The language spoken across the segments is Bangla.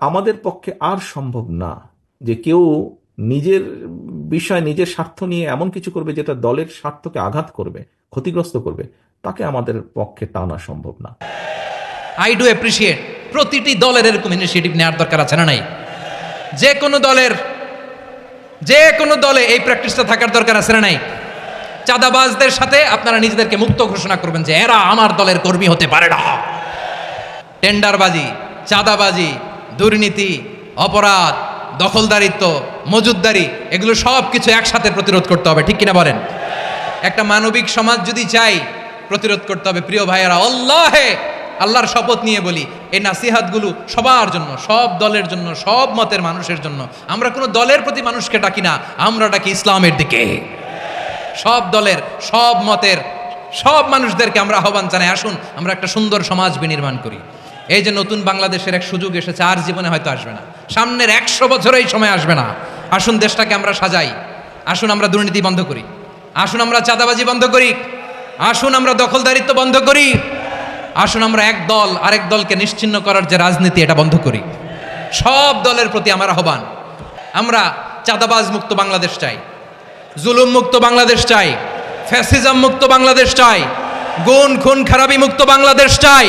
আমাদের পক্ষে আর সম্ভব না যে কেউ নিজের বিষয়, নিজের স্বার্থ নিয়ে এমন কিছু করবে যেটা দলের স্বার্থকে আঘাত করবে, ক্ষতিগ্রস্ত করবে। তাকে আমাদের পক্ষে টানা সম্ভব না। আই ডু অ্যাপ্রিসিয়েট প্রতিটি দলের এরকম ইনিশিয়েটিভ নেওয়ার দরকার আছে না নাই? যে কোনো দলের, যে কোনো দলে এই প্র্যাকটিসটা থাকার দরকার আছে না নাই? চাঁদাবাজদের সাথে আপনারা নিজেদেরকে মুক্ত ঘোষণা করবেন যে এরা আমার দলের কর্মী হতে পারে না। টেন্ডারবাজি, চাঁদাবাজি দুর্নীতি, অপরাধ, দখলদারিত্ব, মজুদদারি, এগুলো সব কিছু একসাথে প্রতিরোধ করতে হবে, ঠিক কিনা বলেন? একটা মানবিক সমাজ যদি চাই প্রতিরোধ করতে হবে, প্রিয় ভাইয়েরা, আল্লাহে! আল্লাহর শপথ নিয়ে বলি, এই নাসিহাতগুলো সবার জন্য, সব দলের জন্য, সব মতের মানুষের জন্য। আমরা কোনো দলের প্রতি মানুষকে ডাকি না, আমরা ডাকি ইসলামের দিকে। সব দলের, সব মতের, সব মানুষদেরকে আমরা আহ্বান জানাই, আসুন, আমরা একটা সুন্দর সমাজ বিনির্মাণ করি। এই যে নতুন বাংলাদেশের এক সুযোগ এসেছে, আর জীবনে হয়তো আসবে না। সামনের একশো বছর এই সময় আসবে না। আসুন দেশটাকে আমরা সাজাই। আসুন আমরা দুর্নীতি বন্ধ করি। আসুন আমরা চাঁদাবাজি বন্ধ করি। আসুন আমরা দখলদারিত্ব বন্ধ করি। আসুন আমরা এক দল আরেক দলকে নিশ্চিন্ন করার যে রাজনীতি, এটা বন্ধ করি। সব দলের প্রতি আমার আহ্বান, আমরা চাঁদাবাজ মুক্ত বাংলাদেশ চাই, জুলুম মুক্ত বাংলাদেশ চাই, ফ্যাসিজম মুক্ত বাংলাদেশ চাই, গুণ খুন খারাপি মুক্ত বাংলাদেশ চাই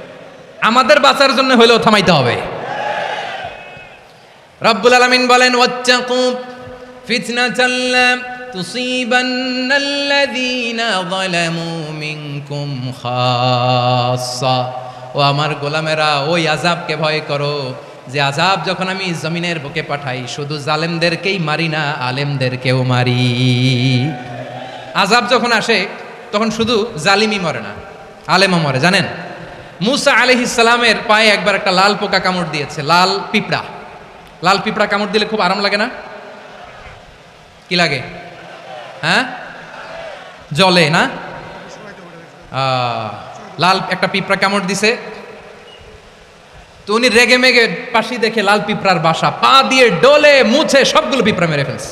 আমাদের বাঁচার জন্য হলেও থামাইতে হবে। রব্বুল আলামিন বলেন মিনকুম খাসসা। ও আমার গোলামেরা, ওই আজাবকে ভয় করো যে আযাব যখন আমি জমিনের বুকে পাঠাই, শুধু জালেমদেরকেই মারি না, আলেমদেরকেও মারি। আজাব যখন আসে, তখন শুধু জালিমই মরে না, আলেমও মরে, জানেন? মুসা আলহিস সালামের পায়ে একবার একটা লাল পোকা কামড় দিয়েছে, লাল পিঁপড়া। লাল পিঁপড়া কামড় দিলে খুব আরাম লাগে না? কি লাগে? হ্যাঁ? জলে না? লাল একটা পিঁপড়া কামড় দিছে। তো উনি রেগে মেগে পাশি দেখে লাল পিঁপড়ার বাসা, পা দিয়ে ডলে, মুছে সবগুলো পিঁপড়া মেরে ফেলছে।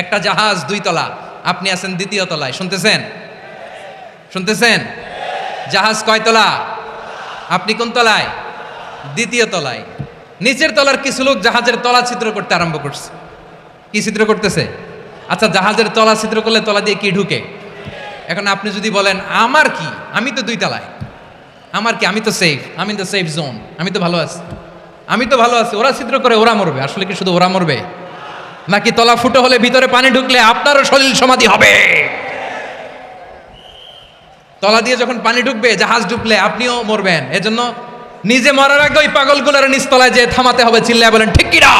একটা জাহাজ দুই তলা আপনি আছেন দ্বিতীয় তলায়, শুনতেছেন? শুনতেছেন? জাহাজ কয় তলা? আপনি কোন তলায়? দ্বিতীয় তলায়। নিচের তলার কিছু লোক জাহাজের তলা ছিদ্র করতে আরম্ভ করছে। কি ছিদ্র করতেছে? আচ্ছা জাহাজের তলা ছিদ্র করলে তলা দিয়ে কি ঢুকে? এখন আপনি যদি বলেন, আমার কি? আমি তো দুই তলায় আমার কি? আমি তো সেফ আমি তো সেফ জোন আমি তো ভালো আছি। আমি তো ভালো আছি, ওরা ছিদ্র করে, ওরা মরবে। আসলে কি শুধু ওরা মরবে? নাকি তলা ফুটো হলে ভিতরে পানি ঢুকলে আপনারও শরীর সমাধি হবে? তলা দিয়ে যখন পানি ঢুকবে, জাহাজ ডুবলে আপনিও মরবেন। এজন্য নিজে মরার আগে ওই পাগলগুলোর নিচতলায় যে থামাতে হবে, চিল্লায় বলেন, ঠিক কিনা